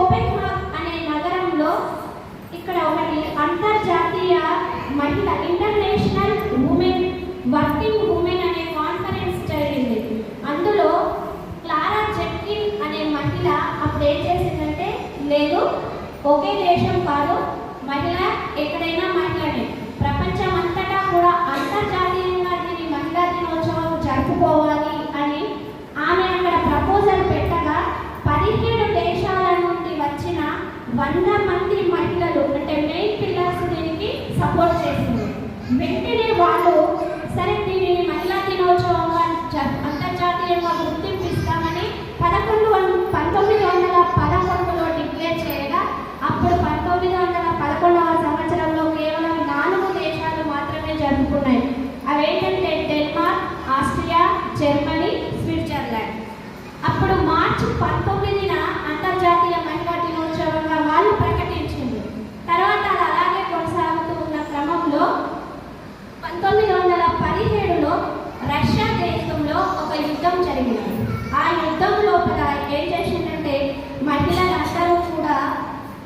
కోపెన్హాగ్ అనే నగరంలో ఇక్కడ ఒకటి అంతర్జాతీయ మహిళ ఇంటర్నేషనల్ ఉమెన్ వర్కింగ్ ఉమెన్ అనే కాన్ఫరెన్స్ జరిగింది. అందులో క్లారా జెట్కిన్ అనే మహిళ అప్పుడు ఏం చేసిందంటే లేదు ఒకే దేశం కాదు మహిళ ఎక్కడైనా మహిళనే ప్రపంచం అంతటా కూడా అంతర్జాతీయంగా దీన్ని మహిళా దినోత్సవం జరుపుకోవాలి అని ఆమె అక్కడ ప్రపోజల్ పెట్టగా పదిహేడు దేశాల నుండి వచ్చిన వంద మంది మహిళలు అంటే మెయిన్ పిల్లర్స్ దీనికి సపోర్ట్ చేసింది. వెంటనే వాళ్ళు సరే దీనిని మహిళా దినోత్సవంగా అంతర్జాతీయంగా గుర్తింపు ఇస్తామని పదకొండు వందల పంతొమ్మిది వందల పదకొండులో డిక్లేర్ చేయగా అప్పుడు పంతొమ్మిది వందల పదకొండవ సంవత్సరంలో కేవలం నాలుగు దేశాలు మాత్రమే జరుపుకున్నాయి. అవేంటంటే డెన్మార్క్ ఆస్ట్రియా జర్మనీ స్విట్జర్లాండ్. అప్పుడు మార్చి పంతొమ్మిదిన అంతర్జాతీయ వాళ్ళు ప్రకటించింది తర్వాత అలా అలాగే కొనసాగుతూ ఉన్న క్రమంలో పంతొమ్మిది వందల పదిహేడులో రష్యా దేశంలో ఒక యుద్ధం జరిగింది ఆ యుద్ధం లోపల ఏం చేసిందంటే మహిళలందరూ కూడా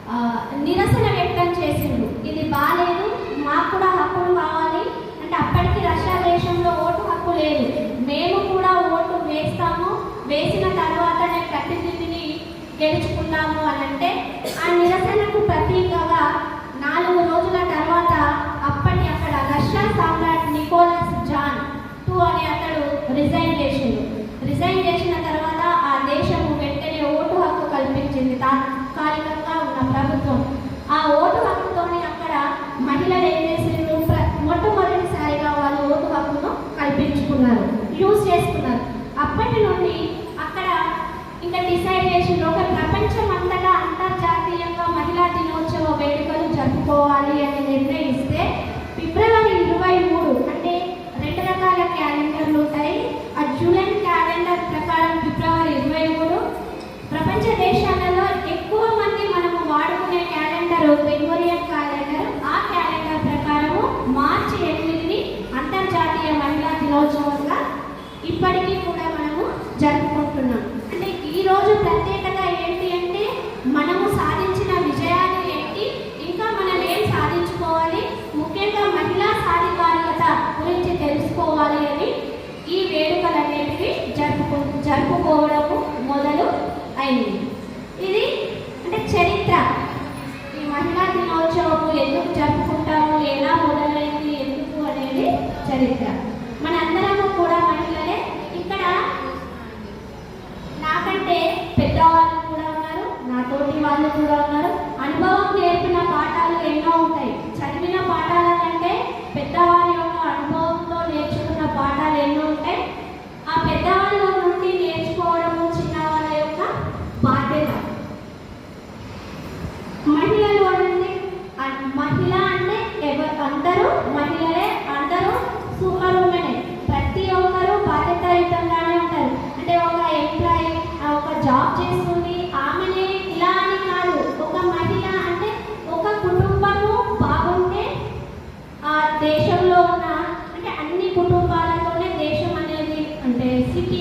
ఆ, నిరసన వ్యక్తం చేసిండ్రు ఇది బాగాలేదు మాకు కూడా హక్కులు కావాలి అంటే అప్పటికి రష్యా దేశంలో ఓటు హక్కు లేదు మేము కూడా ఓటు వేస్తాము వేసిన తర్వాతనే గెలుచుకున్నాము అని అంటే ఆ నిరసనకు ప్రతీకగా నాలుగు రోజుల తర్వాత అప్పటి అక్కడ రష్యా సామ్రాట్ నికోలస్ జాన్ టూ అనే అతడు రిజైన్ చేసిండు. రిజైన్ చేసిన తర్వాత ఆ దేశము వెంటనే ఓటు హక్కు కల్పించింది తాత్కాలికంగా ఉన్న ప్రభుత్వం ఆ ఓటు హక్కుతోని అక్కడ మహిళలు ఏం చేసిండ్రు ప్ర- మొట్టమొదటిసారిగా వాళ్ళు ఓటు హక్కును కల్పించుకున్నారు యూజ్ చేసుకున్నారు అప్పటి నుండి అక్కడ ఇంకా డిసైడ్ ఒక ప్రపంచం అంతటా అంతర్జాతీయంగా మహిళా దినోత్సవ వేడుకలు జరుపుకోవాలి అని నిర్ణయిస్తే ఫిబ్రవరి ఇరవై మూడు అంటే రెండు రకాల క్యాలెండర్లు ఉంటాయి. ఆ జూలైన్ క్యాలెండర్ ప్రకారం ఫిబ్రవరి ఇరవై మూడు. ప్రపంచ దేశాలలో ఎక్కువ మంది మనము వాడుకునే క్యాలెండర్ గ్రెగోరియన్ క్యాలెండర్. ఆ క్యాలెండర్ ప్రకారము మార్చి ఎనిమిదిని అంతర్జాతీయ మహిళా దినోత్సవంగా ఇప్పటికీ కూడా మనము జరుపుకుంటున్నాం. ఈరోజు ప్రత్యేకత ఏంటి అంటే మనము సాధించిన విజయాలు ఏంటి? ఇంకా మనం ఏం సాధించుకోవాలి? ముఖ్యంగా మహిళా సాధికారికత గురించి తెలుసుకోవాలి అని ఈ వేడుకలు అనేటివి జరుపుకో జరుపుకోవడము మొదలు అయింది. Kurang అంటే సిటీ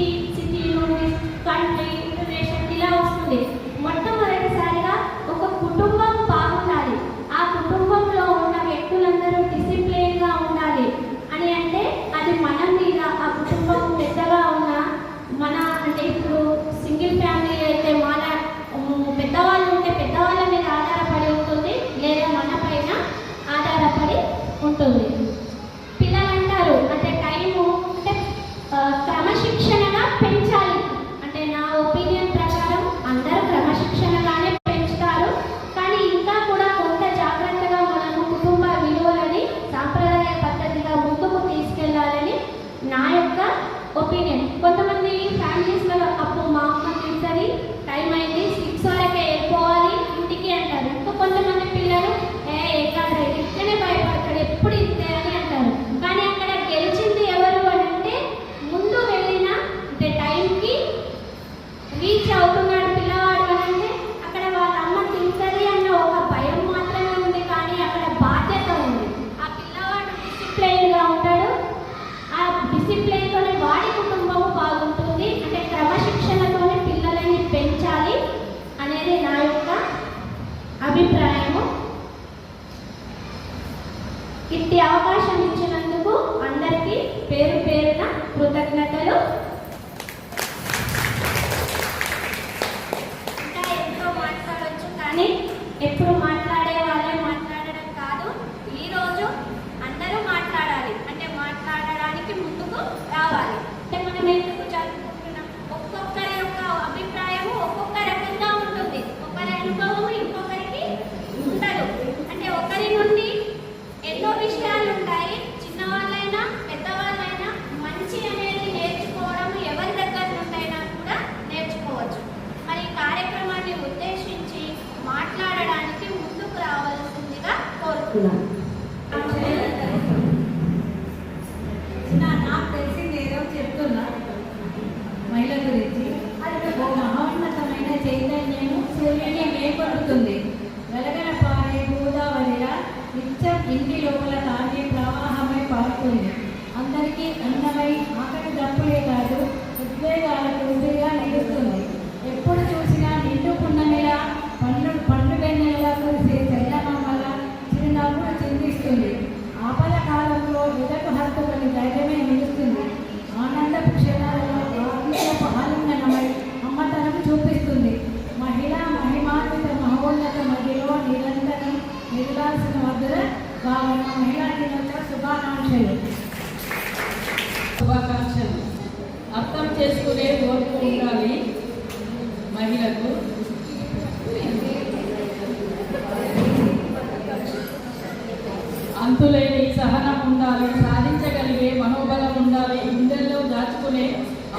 అంతులేని సహనం ఉండాలి సాధించగలిగే మనోబలం ఉండాలి గుండెల్లో దాచుకునే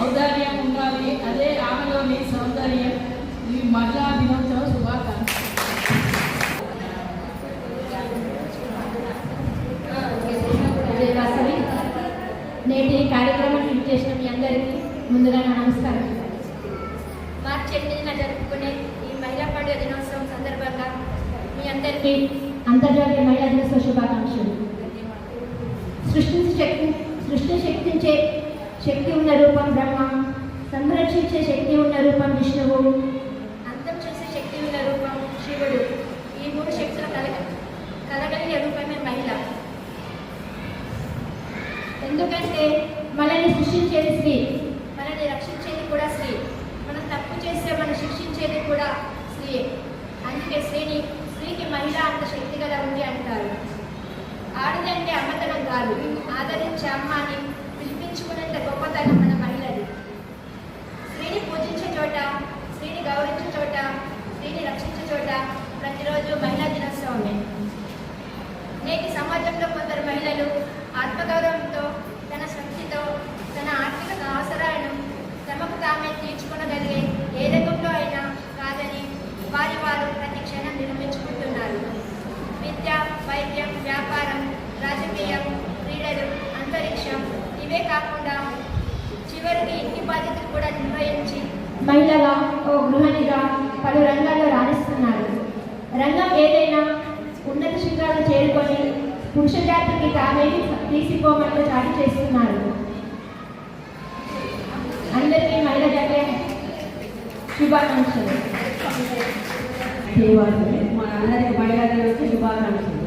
ఔదార్యం ఉండాలి. అదే ఆమెలోని సౌందర్యం. ఈ మహిళా దినోత్సవ శుభాకాంక్ష నేటి కార్యక్రమం చేసిన మీ అందరికీ ముందుగా శక్తి ఉన్న రూపం బ్రహ్మ. సంరక్షించే శక్తి ఉన్న రూపం విష్ణువు. అంతం చేసే శక్తి ఉన్న రూపం శివుడు. ఈ మూడు శక్తుల కలగ కలగలిగే రూపమే మహిళ. ఎందుకంటే మనల్ని సృష్టించేది స్త్రీ. మనల్ని రక్షించేది కూడా స్త్రీ. మనం తప్పు చేస్తే మనం శిక్షించేది కూడా స్త్రీ అందుకే శ్రీని స్త్రీకి మహిళ అంత శక్తి గల ఉంది అంటారు. ఆడదంటే అమ్మతనం కాదు. ఆదరించే అమ్మాని એટલે પપ્પા તારા అందరికీ మహిళ జాతర శుభాకాంక్షలు. మన అందరికి మహిళా దినోత్సవ శుభాకాంక్షలు.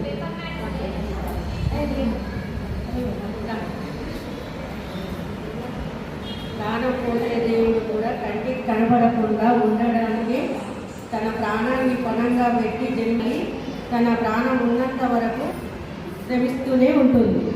దానపోలే దేవుడు కూడా కంటికి కనబడకుండా ఉండడానికి తన ప్రాణాన్ని పణంగా పెట్టి జన్మి తన ప్రాణం ఉన్నంత వరకు శ్రమిస్తూనే ఉంటుంది.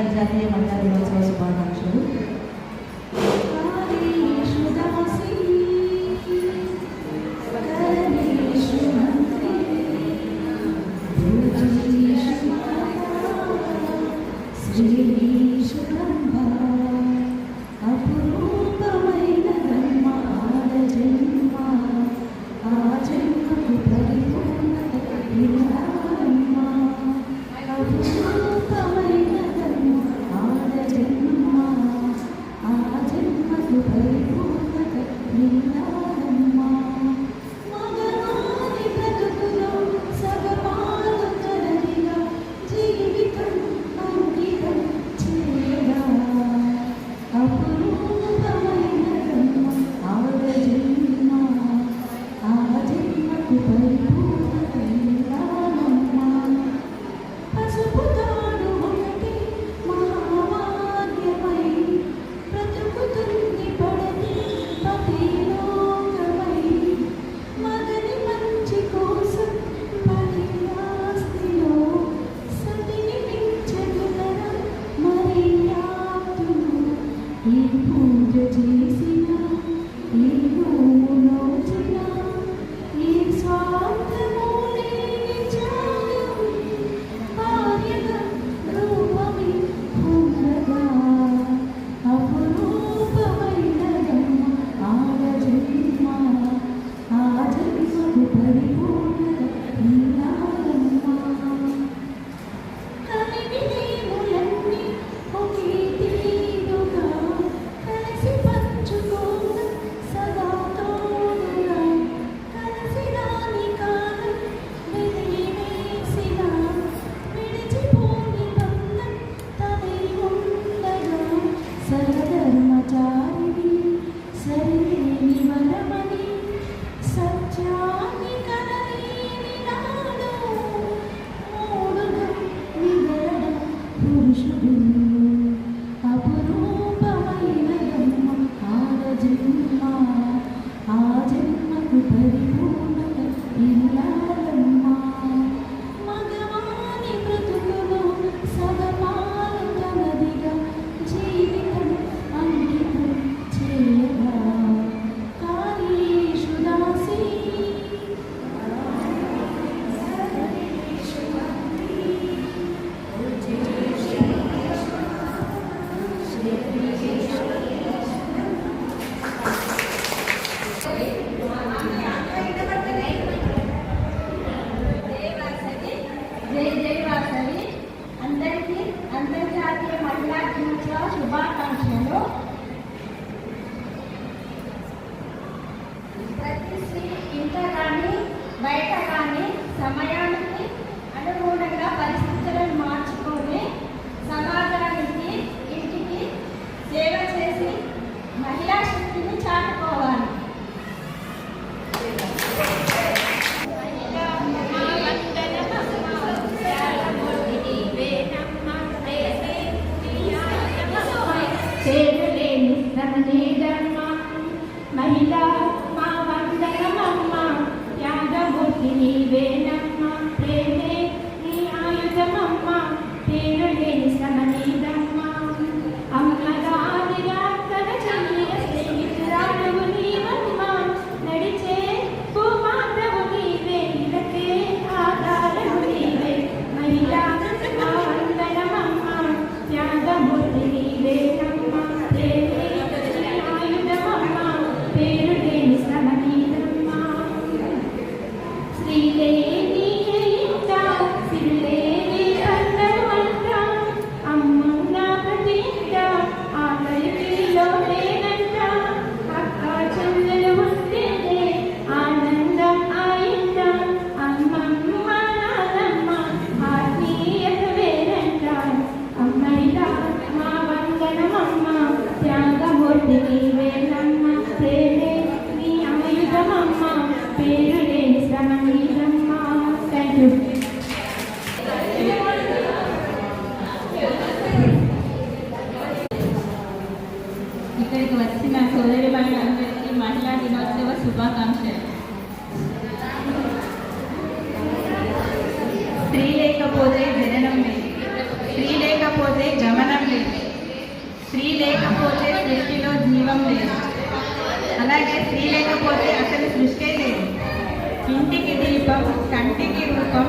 dan hati yang mereka dimaksud sebarang. లేకపోతే జమనం లేదు. స్త్రీ లేకపోతే సృష్టిలో జీవం లేదు. అలాగే స్త్రీ లేకపోతే అసలు సృష్టి లేదు. ఇంటికి దీపం కంటికి రూపం